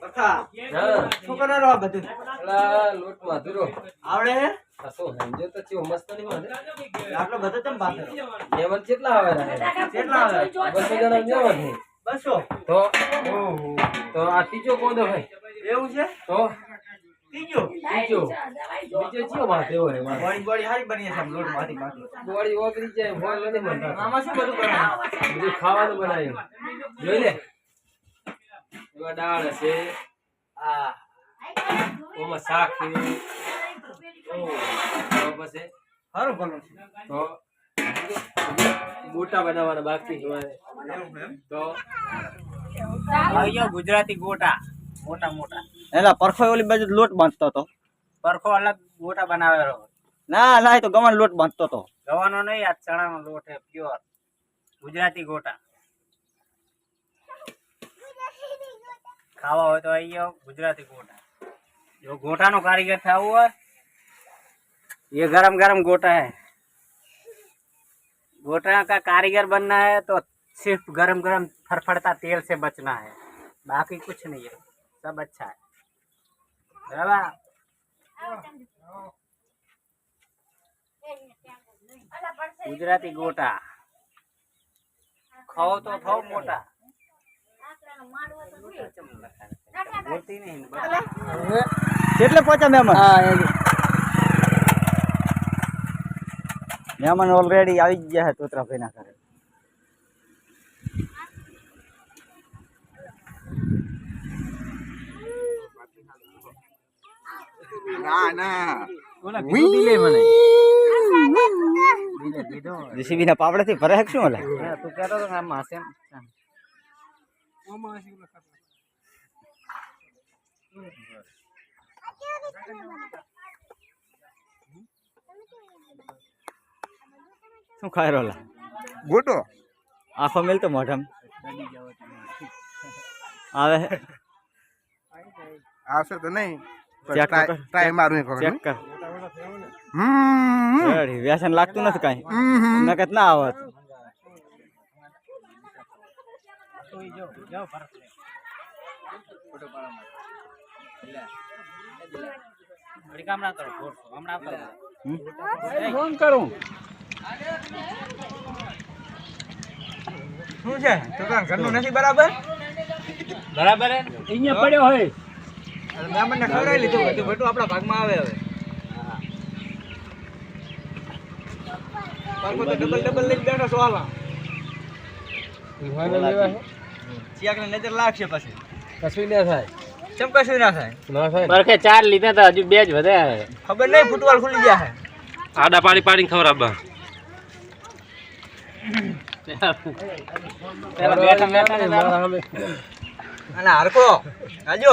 હા. શું કરવાનો આ બધું. અલા લોટ માધુરો આવડે હે? સમજો તો ચેવો મસ્ત નહીં માધે આટલો બધો ચમ પાથરો? એમાં કેટલા આવે રહ્યા કેટલા આવે? બસો જણા જવા છે બસો? તો ઓહો તો આ ત્રીજો કોદો ભાઈ એવું છે? તો? ત્રીજો? ત્રીજો. બીજો ચિયો વાત એવો બોડી બોડી હારી બની છે લોટમાંથી બાકી ગોળી ઓગળી જાય ભોલ નથી મનતા આમાં શું બધું કરવાનું બધું ખાવાનું બનાવ્યું. જોઈ લે. એમાં દાળ હશે. આ ઓમાં શાક છે. તો પછી? સારું ભલું છે. તો ગોટા બનાવવાના બાકી છે તો ગુજરાતી ગોટા. મોટા મોટા. એલા પરખો ઓલી બાજુ લોટ બાંધતો હતો. પરખો અલગ ગોટા બનાવેલો ના ના તો ગવાનો લોટ બાંધતો હતો. ગવાનો નહીં આ ચણાનો લોટ છે પ્યોર ગુજરાતી ગોટા. ખાવા હોય તો આવી જાઓ ગુજરાતી ગોટા જો गोटा નો कारीगर था हुआ ये गरम गरम गोटा है गोटा का कारीगर बनना है तो सिर्फ गरम गरम फड़फड़ता तेल से बचना है बाकी कुछ नहीं है सब अच्छा है बराबर ગુજરાતી ગોટા ખાઓ તો થાવ મોટા બોલતી નહીં કેટલે પહોંચ્યા મહેમાન? મહેમાન ઓલરેડી આવી ગયા છે તોતરા ભાઈ ના ઘરે ના દીધો જીસીબી ના પાપડે થી ભરે શું ઓલા? તું કહેતો હતો કે આ માસે શું ખાય રોલા? ગોટો. આખો મિલતો મોઢમ. આવે આવશે તો નહીં ટ્રાય મારું એક ચેક કર. હમ. વ્યસન લાગતું નથી કાંઈ. હમ. નકત ના આવત. ફોન કરું શું છે? છોકરા ઘરનું નથી બરાબર? બરાબર અહીંયા પડ્યો હોય મહેમાનને ખવડાવી લીધું બધું આપણા ભાગમાં આવે હવે પાછો તો ડબલ ડબલ લઈને બેઠો છો ચિયાક ચિયાકને નજર લાગશે પછી. કશું ના થાય. ચમ કશું ના થાય? ના થાય બરખે ચાર લીધા હતા હજુ બે જ વધ્યા છે. ખબર નહીં ફૂટવાલ ખુલી ગયા છે. આડા પાડી પાડીને ખબર ને તારો. અને હરખો આજો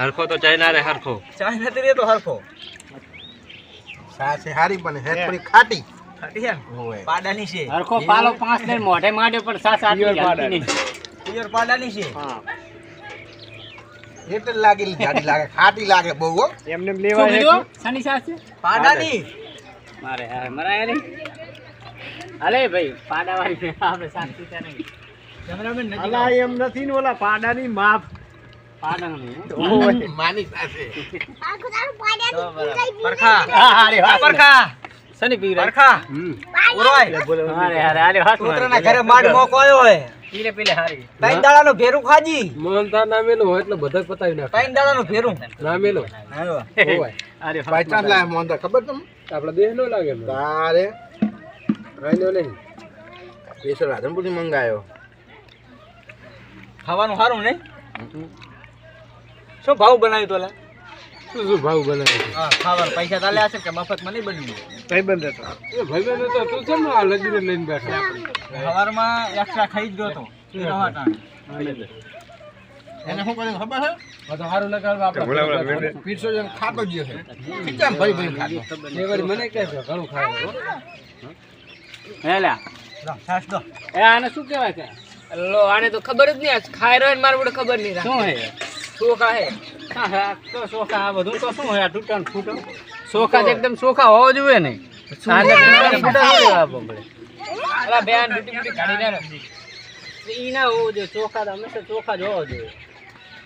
હરખો તો ચાઇના રે હરખો. ચાય નથી તો હરખો. સાસે હારી પણ હે થોડી ખાટી. ખાટી છે ને? પાડાની છે. હરખો પાલો પાંચ દિન મોઢે માંડ્યો પણ સાસ આટલી નહીં. પિયર પાડાની છે. એટલે લાગેલી જાડી લાગે ખાટી લાગે બહુ હો. શું કીધું? શાની સાસ? છે પાડાની. મારે હા મરાય નહીં અલે ભાઈ પાડાવાળી છે. આપણે સાસ છે નહીં. કેમેરામેન નજીક અલા, એમ નથી ને ઓલા પાડાની માપ પાડાની માની સાસે પરખા. હા, હારે, આ હારે. પરખા. શની પી રહ્યા? પરખા. હમ. ઉરોય હારે, હારે, હારે, હાથ કૂતરાના ઘરે માડ મોકો આવ્યો હોય. પીલે પીલે હારી. ત્રણ દાડાનો ભેરું ખાજી. મોહનતા નામેલું હોય એટલે બધા પતાવી નાખ. ત્રણ દાડાનો ભેરું. ના આવ્યો. અરે હારે, લાય મોંધા ખબર તમને? આપડે દેહ નો લાગે તારે. રાઈનો નહીં. સ્પેશિયલ રાધનપુરથી મંગાયો. ખાવાનું સારું નહીં શું ભાવ બનાવ્યું તો લા? શું શું ભાવ બનાવે હા ખાવાનું પૈસા તાલ્યા હશે કે મફતમાં નહીં બન્યું એ ભાઈ તો તું કેમ આ લગીને લઈને બેઠા. સવારમાં એક્સ્ટ્રા ખાઈ જ ગયો તો એને શું કર્યું ખબર છે? આ તો સારું આપણે પીરસો જણ ખાતો જ છે. ખીચામ ભરી ભરી ખાતો? એ વારી મને કહે છે ઘણું ખાય હો. હે લ્યા. લો, દો. એ આને શું કહેવાય કે લો આને તો ખબર જ નહીં ખાઈ રહ્યો ને મારે ખબર નહીં શું હે શું હે? હા, હા, તો ચોખા આ બધું તો શું હે આ તૂટણ ફૂટણ? ચોખા જ એકદમ ચોખા હોવા જોઈએ ને. તૂટણ ફૂટણ અલા બેન ડૂટી ડૂટી કાઢી દે ઈ ના હોવું જોઈએ ચોખા તો હંમેશા ચોખા જ હોવા જોઈએ.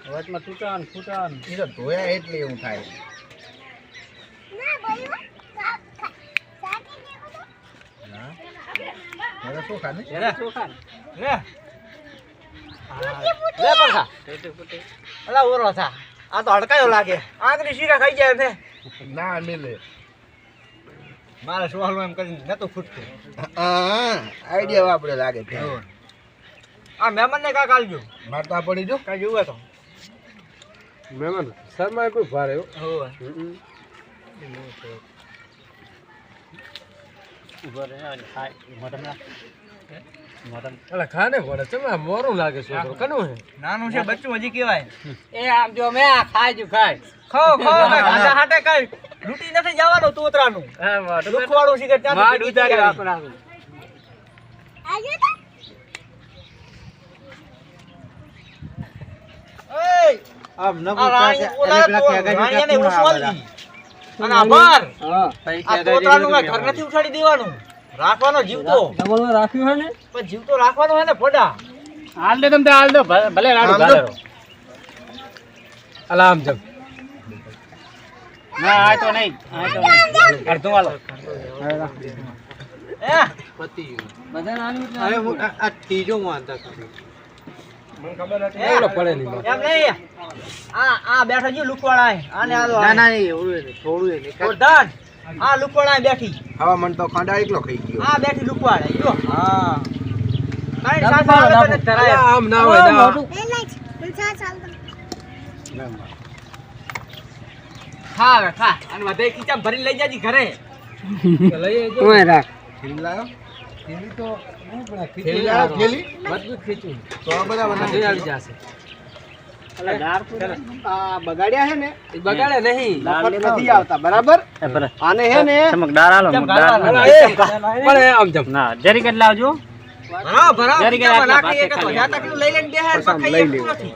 વચમાં તૂટન ફૂટન એ તો ધોયા એટલે એવું થાય. હા. હવે ચોખા લે. લે પરખા અલા ઓરો થા. આ તો હડકાયો લાગે. આંગળી શીરા ખાઈ જાય છે ના મિલે. મારે સુવાલું એમ કરીને નતું ફૂટતું આઈડિયા વાપરે લાગે છે. આ મહેમાન ને કાક આલજો. મારતા પડી જો. કાંઈ જોવે તો. મહેમાન શર્મા કોઈ ભારે હો. હોવે. હમ. ઊભો રહે અને ખાય. મોઢમ. અલા ખાને પડે. ચમ આ મોરું લાગે છોકરો. કનું હે નાનું છે બચ્ચું હજી કેવાય એ આમ જો મેં આ ખાય ખાય. ખાઓ ખાઓ ગાધા હાટે કાંઈ લૂંટી નથી જવાનું તોતરાનું હા મોઢું દુખવાળું સિગરેટ ત્યાંથી વાડ ભેગી ઉતારી થઈ આપણા આવી. એય! આ રાણી- ઓલા તો રાણીયાને ઓછું અને આ બાર, આ તોતરાનું ઘર નથી ઉઠાડી દેવાનું. રાખવાનો જીવતો રાખ્યું હે ને? પણ જીવતો રાખવાનો હે ને ફોડા. હાલ દે તમ હાલ દો ભલે ભલે લાડુ આમ દો. ગાળો અલા આમ જમ. ના આ તો નહીં. આ તો અડધું વાલો હે? હે? એવડો પડે નહીં મારે. એમ નહીં. આ આ બેઠા જો લુકવાળા આને આ ના ના થોડું આ લુકવાડા બેઠી. હવા મન તો ખાંડા એકલો ખાઈ ગયો. આ બેઠી લુકવાડા જો. હા. કાઈ સાસ આવે તો ધરાય. આમ ના હોય ના. ખા હવે ખા. અને વધે ખીચામાં ભરીને લઈ જાજી ઘરે. લઈ આવજો. થેલી લાયો ખીલી તો હું પણ ખીચડી લાયો મજબૂત ખીચું. તો બરાબર આવી જશે. બગાડ્યા છે ને બગાડે નહીં. નથી આવતા બરાબર? આને હે ને ચમકદાર આલો પણ આમ જમ ના જરી કેટલા આવજો ભરાવ ભરાવ જરી કે ખીચામાં આટલા નાખી એક તો જ્યાં તકનું લઈ લઈને બેહે ને પણ ખાઈ શકતું નથી.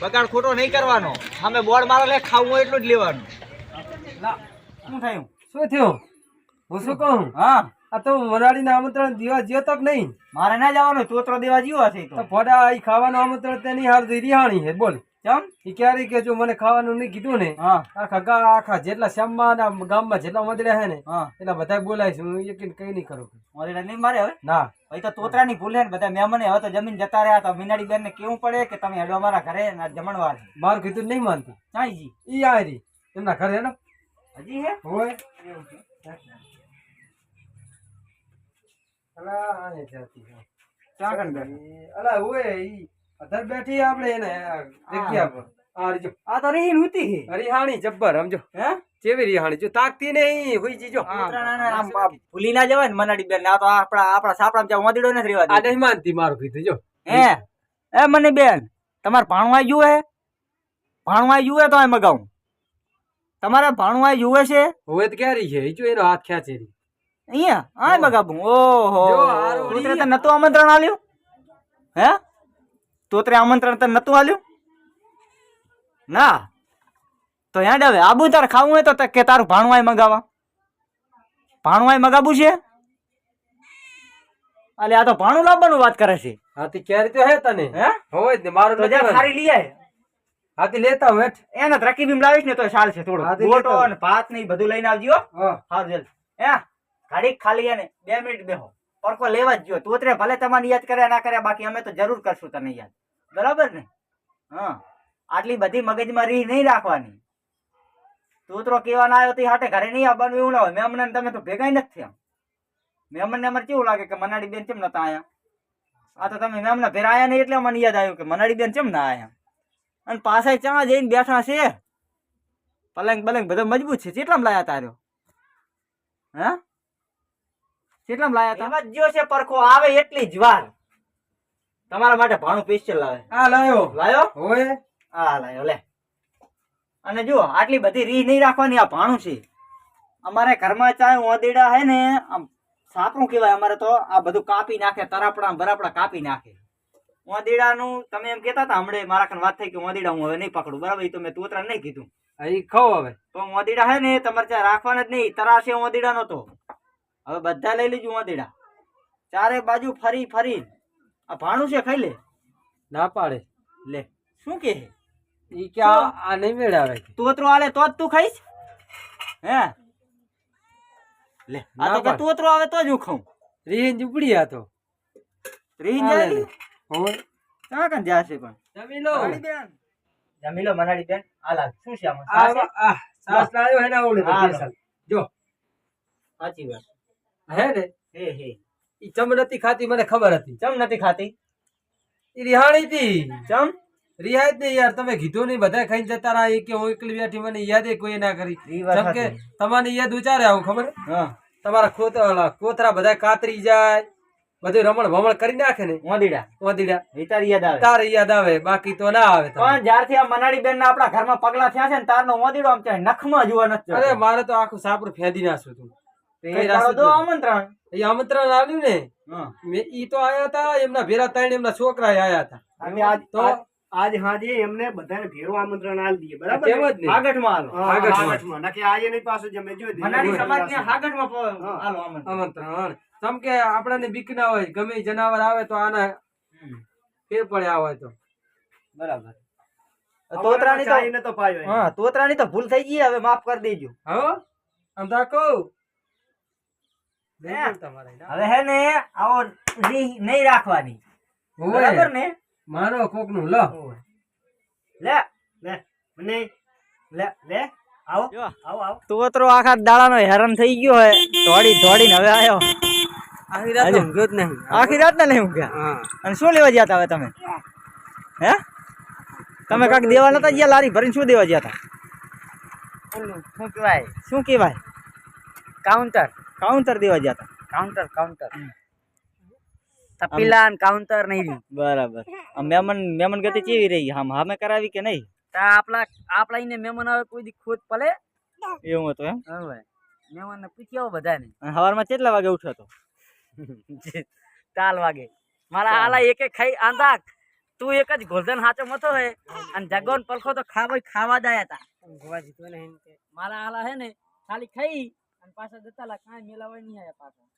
બગાડ ખોટો નહીં કરવાનો. સામે બોર્ડ મારો લે ખાવું હોય એટલું જ લેવાનું. શું થયું? શું થયું? હું શું કહું? હા. આ તો વરાળીને આમંત્રણ દીવા જ્યો તક નહીં. મારે ના જવાનું ચોતરો દેવા જીવો હશે તો. ફોડા અહીં ખાવાનું આમંત્રણ તેની હાર રિહાણી હે બોલ. કેમ એ ક્યારે કે જો મને ખાવાનું નહીં કીધું ને હા. આખા ગા આખા જેટલા શ્યામમાં ના ગામમાં જેટલા મદડ્યા છે ને હા. એટલા બધા બોલાય છે. હું યકીન કઈ નહીં કરું. મોદી નહીં મારે હવે? ના. ભાઈ તો તોતરાની ભૂલ છે ને બધા મહેમાને હવે તો જમીન જતા રહ્યા. તો મીનાડી બેન ને કેવું પડે કે તમે હેડો અમારા ઘરે જમણવાર મારું કીધું નહીં માનતું. ચાઈજી ઈ આ રી. એમના ઘરે ને હજી હે? હોય. અલા આને જાતી છે. ચાગણ અલા હોય ઈ અધર બેઠી આપણે એને જગ્યા પર. આ રીજો આ તો રીહીન હુતી હે. રિહાણી જબ્બર સમજો. હે? કેવી રિહાણી જો તાકતી નહીં હુઈ જીજો. તોતરાના આમ આ ભૂલી ના જવાય ને મનાડી બેન આ તો આપણા આપણા સાપડામાં જ્યાં મોદીડો નથી રહેવા આ દે માનતી મારું કીધું જો. હે? એ મને બેન તમારે ભાણું આવી જુએ ભાણું આવી જુએ તો આ મગાવું. તમારે ભાણું આવી જુએ છે હવે તો ક્યારે છે? જો એનો હાથ ખેંચે અહીંયા? આ મગાવું ઓહો. તોતરે ઈ. તો નતું આમંત્રણ આલ્યું? હે? તોતરે આમંત્રણ તને નતું આલ્યું? ના. તો યાદ આવે આબુ તારે ખાવું હોય તો કે તારું ભાણું આય મગાવા. ભાણવાય મગાવું છે? અલે આ તો ભાણું લાવવાનું વાત કરે છે. હાથી ક્યારે તો હે તને? હે? હોય ને મારું તો ખારી લઈ આય. હાથી લેતા હું એને ત્રકી બીમ લાવીશ ને તો ચાલશે થોડું. ગોટો અને ભાત ને બધું લઈને આવજો હો. હા. હારું જલ્દી હે? ઘડીક ખાલી એને બે મિનિટ બેહો. પરકો લેવા જ જો તોતરે ભલે તમને યાદ કર્યા ના કર્યા, બાકી અમે તો જરૂર કરશું તને યાદ. બરાબર ને? હા. આટલી બધી મગજમાં રીહ નહીં રાખવાની. તોતરો કેવા ના આવ્યો તે હાટે ઘરે નહીં આવવાનું, એવું ના હોય. મેમન તમે તો ભેગા નથી થયા. મેમન ને અમારે કેવું લાગે કે મનાડી બેન કેમ નતા આયા? આ તો તમે મેમને ભેરા આયા નહીં એટલે મને યાદ આવ્યું કે મનાડી બેન કેમ ના આયા? અને પાછા ચા જઈને બેઠા છે? પલંગ પલંગ બધો મજબૂત છે. કેટલામ લાયા તાર્યો? હે? કેટલામ લાયા હતા? એમાં જ જો છે પરખો આવે એટલી જ વાર. તમારા માટે ભાણું સ્પેશિયલ લાવે. આ લાયો. લાયો? હોય? આ લાયો લે. અને જુઓ આટલી બધી રી નહીં રાખવાની આ ભાણું છે. અમારે ઘરમાં ચાય ઓદેડા હે ને આમ સાપરું કહેવાય અમારે તો. આ બધું કાપી નાખે તરાપડા બરાપડા કાપી નાખે. ઓદેડાનું તમે એમ કહેતા હતા હમણે મારા કન વાત થઈ કે ઓદેડા હું હવે નહીં પકડું. બરાબર એ તો મેં તોતરા નહીં કીધું. અહીં ખાવ હવે. તો ઓદેડા હે ને તમારે ત્યાં રાખવાના જ નહીં. તરાશે ઓદેડાનો તો. હવે બધા લઈ લેજો વાંદીડા. ચારે બાજુ ફરી ફરી. આ ભાણું છે ખાઈ લે. ના પાડે. લે શું કે? ઈ કે આ નહીં મેળાવે. તોતરો આલે તો જ તું ખાઈશ? હે? લે આ તો કે તોતરો આવે તો જ હું ખાઉં. રીહીન ઝૂંપડી આ તો. રીન હાલે જાય. હોય કાં જાશે પણ? જમી લો. જમી લો મનાડી બેન. આ લાગ શું છે આમાં? સાસ આ સાસ લાવ્યો હે ના ઓલે તો જો. સાચી વાત. હે ને? હે હે. ઈ ચમ નથી ખાતી મને ખબર હતી. ચમ નથી ખાતી? ઈ રિહાણી હતી. ચમ? રિહાય નહીં યાર તમે કીધું નહીં બધા ખાઈને જતા રહ્યા કે હું એકલી બેઠી મને યાદ કોઈ ના કરી. જેમ કે તમારી યાદ વિચારે આવું ખબર? તમારા ખોતરા કોતરા બધા કાતરી જાય બધું રમણ ભમણ કરી નાખે ને? મોદીડા ઓદીડા વિચાર યાદ આવે. તાર યાદ આવે બાકી તો ના આવે. પણ જ્યારથી આ મનાડી બેન ના આપણા ઘરમાં પગલા થયા છે ને તારનો મોદીડો આમ ચાહે નખમાં જોવા નથી અરે મારે તો આખું સાપડું ફેદી નાખ્યું તું તે કઈ તારો રાસ જ દો નથી. આમંત્રણ? એ આમંત્રણ આવ્યું ને? ઈ તો આયા હતા એમના ભેરા ત્રણ એમના છોકરા આયા હતા આજ તો આજ હાજે એમને બધાને ભેરો આમંત્રણ આલી દઈએ બરાબર જ ને? હાગઠમાં આલો. હા, આગળમાં. આગળમાં. આજે નહીં પાછું જમે જો મનાડી સમાજને હાગઠમાં આલો આમંત્રણ. આમંત્રણ. કે આપણાને બીક ના હોય ગમે જનાવર આવે તો આના ફેર પડ્યા હોય તો. બરાબર. તોતરાની તો. હા તોતરાની તો ભૂલ થઈ ગઈ હવે માફ કરી દેજો. હો? આમ તા કહું હે? નહીં બોલતા મારે, ના. હવે હે ને આવો રીહ નહીં રાખવાની. બરાબર ને? મારો કોકનું લો લે લે મને લે લે આવો જો. આવો આવો. તોતરો આખા દાડાનો હેરાન થઈ ગયો હે. દોડી દોડીને હવે આવ્યો આખી રાત ઊંઘ્યો જ નહીં. આખી રાત ના નહીં ઊંઘ્યા? અને શું લેવા ગયા હવે તમે? હે? તમે કાંક દેવા નતા ગયા લારી ભરીને શું દેવા ગયા હતા ઓલું શું કહેવાય? શું કહેવાય? કાઉન્ટર. કાઉન્ટર દેવા ગયા હતા. કાઉન્ટર કાઉન્ટર તપીલા કાઉન્ટર નહીં બરાબર. મેમન મહેમાન ગતિ કેવી રહી? આમ હામે કરાવી કે નહીં? તા આપલા આપલા ઇને મેમન આવે કોઈ દી ખોદ પલે એવું હતું એમ? હવે મેમન ને પૂછી આવો બધાને. સવારમાં કેટલા વાગે ઉઠ્યો તો? ચાલ વાગે. મારા હાલા એક એક ખાઈ આંધા. તું એક જ ગોલ્ડન હાચો મતો હે. અને જગોન પલખો તો ખાવા ખાવા જ હતા મારા હાલા હે ને ખાલી ખાઈ. અને પાછા જતા લા કાંઈ મેલાવા નહીં આયા પાછા.